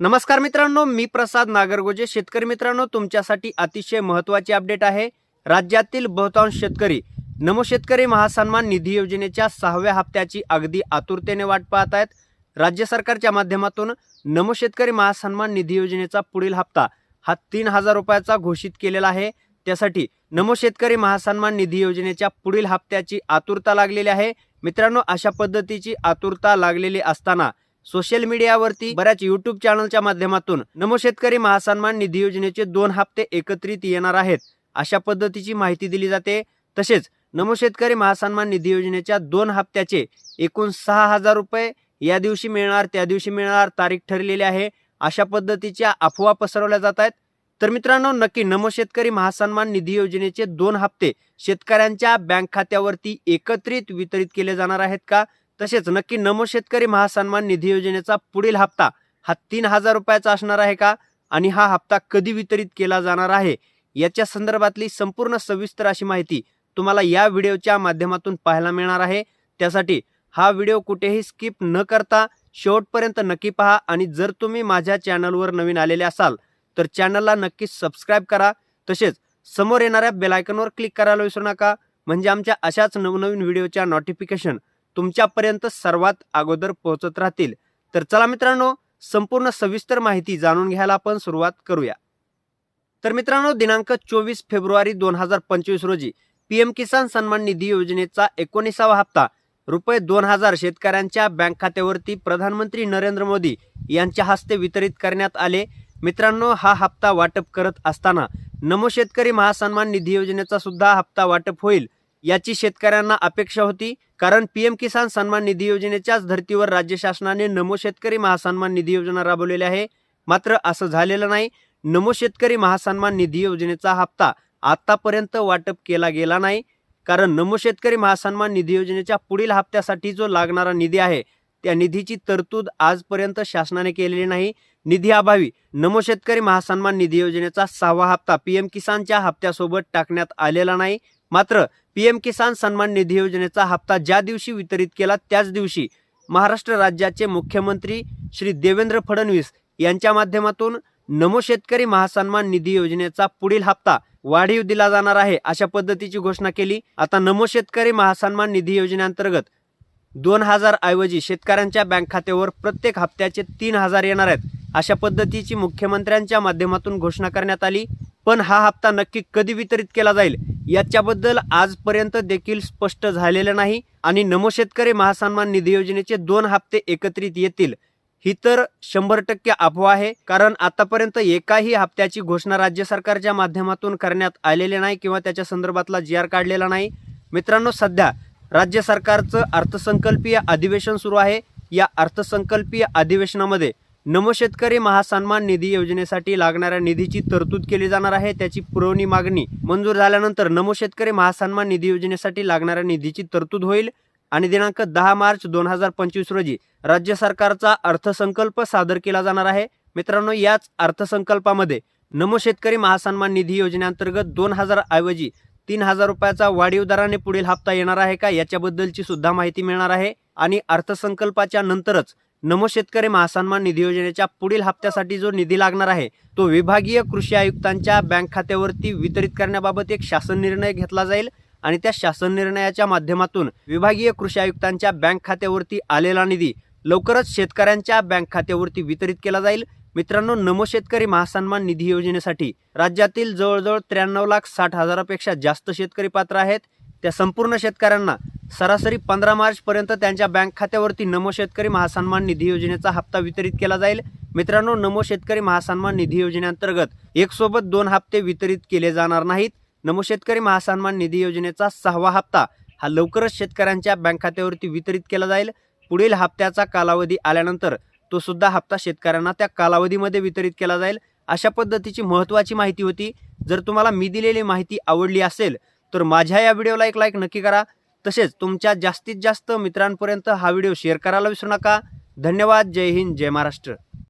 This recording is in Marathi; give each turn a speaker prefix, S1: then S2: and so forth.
S1: नमस्कार मित्रांनो मी प्रसाद नागरगोजे. शेतकरी मित्रांनो तुमच्यासाठी अतिशय महत्त्वाची अपडेट आहे. राज्यातील बहुतांश शेतकरी नमो शेतकरी महासन्मान निधी योजनेच्या सहाव्या हप्त्याची अगदी आतुरतेने वाट पाहत आहेत. राज्य सरकारच्या माध्यमातून नमो शेतकरी महासन्मान निधी योजनेचा पुढील हप्ता हा तीन हजार रुपयाचा घोषित केलेला आहे. त्यासाठी नमो शेतकरी महासन्मान निधी योजनेच्या पुढील हप्त्याची आतुरता लागलेली आहे. मित्रांनो अशा पद्धतीची आतुरता लागलेली असताना सोशल मीडियावरती बऱ्याच युट्यूब चॅनलच्या माध्यमातून नमो शेतकरी महासन्मान निधी योजनेचे दोन हप्ते एकत्रित येणार आहेत. अशा पद्धतीची माहिती दिली जाते. तसेच नमो शेतकरी महासन्मान निधी योजनेच्या दोन हप्त्याचे एकूण सहा हजार रुपये या दिवशी मिळणार त्या दिवशी मिळणार तारीख ठरलेली आहे. अशा पद्धतीच्या अफवा पसरवल्या जात आहेत. तर मित्रांनो नक्की नमो शेतकरी महासन्मान निधी योजनेचे दोन हप्ते शेतकऱ्यांच्या बँक खात्यावरती एकत्रित वितरित केले जाणार आहेत का? तसेच नक्की नमो शेतकरी महासन्मान निधी योजनेचा पुढील हप्ता हा तीन हजार रुपयाचा असणार आहे का? आणि हा हप्ता कधी वितरित केला जाणार आहे? याच्या संदर्भातली संपूर्ण सविस्तर अशी माहिती तुम्हाला या व्हिडिओच्या माध्यमातून पाहायला मिळणार आहे. त्यासाठी हा व्हिडिओ कुठेही स्किप न करता शेवटपर्यंत नक्की पहा आणि जर तुम्ही माझ्या चॅनलवर नवीन आलेले असाल तर चॅनलला नक्कीच सबस्क्राईब करा. तसेच समोर येणाऱ्या बेलायकनवर क्लिक करायला विसरू नका. म्हणजे आमच्या अशाच नवनवीन व्हिडिओच्या नोटिफिकेशन तुमच्यापर्यंत सर्वात अगोदर पोहोचत राहतील. तर चला मित्रांनो संपूर्ण सविस्तर माहिती जाणून घ्यायला आपण सुरुवात करूया. तर मित्रांनो दिनांक चोवीस फेब्रुवारी दोन हजार पंचवीस रोजी पीएम किसान सन्मान निधी योजनेचा एकोणीसावा हप्ता रुपये दोन हजार शेतकऱ्यांच्या बँक खात्यावरती प्रधानमंत्री नरेंद्र मोदी यांच्या हस्ते वितरित करण्यात आले. मित्रांनो हा हप्ता वाटप करत असताना नमो शेतकरी महासन्मान निधी योजनेचा सुद्धा हप्ता वाटप होईल. याची शेतकऱ्यांना अपेक्षा होती. कारण पीएम किसान सन्मान निधी योजनेच्याच धर्तीवर राज्य शासनाने नमो शेतकरी महासन्मान निधी योजना राबवलेली आहे. मात्र असं झालेलं नाही. नमो शेतकरी महासन्मान निधी योजनेचा हप्ता आतापर्यंत वाटप केला गेला नाही. कारण नमो शेतकरी महासन्मान निधी योजनेच्या पुढील हप्त्यासाठी जो लागणारा निधी आहे त्या निधीची तरतूद आजपर्यंत शासनाने केलेली नाही. निधी अभावी नमो शेतकरी महासन्मान निधी योजनेचा सहावा हप्ता पीएम किसानच्या हप्त्यासोबत टाकण्यात आलेला नाही. मात्र पीएम किसान सन्मान निधी योजनेचा हप्ता ज्या दिवशी वितरित केला त्याच दिवशी महाराष्ट्र राज्याचे मुख्यमंत्री श्री देवेंद्र फडणवीस यांच्या माध्यमातून नमो शेतकरी महासन्मान निधी योजनेचा पुढील हप्ता वाढीव दिला जाणार आहे अशा पद्धतीची घोषणा केली. आता नमो शेतकरी महासन्मान निधी योजनेअंतर्गत दोन हजार ऐवजी शेतकऱ्यांच्या बँक खात्यावर प्रत्येक हप्त्याचे तीन हजार येणार आहेत अशा पद्धतीची मुख्यमंत्र्यांच्या माध्यमातून घोषणा करण्यात आली. पण हा हप्ता नक्की कधी वितरित केला जाईल? याच्याबद्दल आजपर्यंत देखील स्पष्ट झालेलं नाही आणि नमो शेतकरी महासन्मान निधी योजनेचे दोन हप्ते एकत्रित येतील. ही तर शंभर टक्के अफवा आहे कारण आतापर्यंत एकाही हप्त्याची घोषणा राज्य सरकारच्या माध्यमातून करण्यात आलेली नाही किंवा त्याच्या संदर्भातला जी आर काढलेला नाही. मित्रांनो सध्या राज्य सरकारचं अर्थसंकल्पीय अधिवेशन सुरू आहे. या अर्थसंकल्पीय अधिवेशनामध्ये नमो शेतकरी महासन्मान निधी योजनेसाठी लागणाऱ्या निधीची तरतूद केली जाणार आहे. त्याची पुरवणी मागणी मंजूर झाल्यानंतर नमो शेतकरी महासन्मान निधी योजनेसाठी लागणाऱ्या निधीची तरतूद होईल. आणि दिनांक दहा मार्च दोन हजार पंचवीस रोजी राज्य सरकारचा अर्थसंकल्प सादर केला जाणार आहे. मित्रांनो याच अर्थसंकल्पामध्ये नमो शेतकरी महासन्मान निधी योजनेअंतर्गत दोन हजार ऐवजी तीन हजार रुपयाचा वाढीव दराने पुढील हप्ता येणार आहे का? याच्याबद्दलची सुद्धा माहिती मिळणार आहे. आणि अर्थसंकल्पाच्या नंतरच नमो शेतकरी महासन्मान निधी योजनेच्या पुढील हप्त्यासाठी जो निधी लागणार आहे तो विभागीय कृषी आयुक्तांच्या बँक खात्यावरती वितरित करण्याबाबत एक शासन निर्णय घेतला जाईल आणि त्या शासन निर्णयाच्या माध्यमातून विभागीय कृषी आयुक्तांच्या बँक खात्यावरती आलेला निधी लवकरच शेतकऱ्यांच्या बँक खात्यावरती वितरित केला जाईल. मित्रांनो नमो शेतकरी महासन्मान निधी योजनेसाठी राज्यातील जवळजवळ त्र्याण्णव लाख साठ हजारापेक्षा जास्त शेतकरी पात्र आहेत. त्या संपूर्ण शेतकऱ्यांना सरासरी पंधरा मार्चपर्यंत त्यांच्या बँक खात्यावरती नमो शेतकरी महासन्मान निधी योजनेचा हप्ता वितरित केला जाईल. मित्रांनो नमो शेतकरी महासन्मान निधी योजनेअंतर्गत एक सोबत दोन हप्ते वितरित केले जाणार नाहीत. नमो शेतकरी महासन्मान निधी योजनेचा सहावा हप्ता हा लवकरच शेतकऱ्यांच्या बँक खात्यावरती वितरित केला जाईल. पुढील हप्त्याचा कालावधी आल्यानंतर तो सुद्धा हप्ता शेतकऱ्यांना त्या कालावधीमध्ये वितरित केला जाईल. अशा पद्धतीची महत्त्वाची माहिती होती. जर तुम्हाला मी दिलेली माहिती आवडली असेल तर माझ्या या व्हिडिओला एक लाईक नक्की करा. तसेच तुमच्या जास्तीत जास्त मित्रांपर्यंत हा व्हिडिओ शेअर करायला विसरू नका. धन्यवाद. जय हिंद. जय महाराष्ट्र.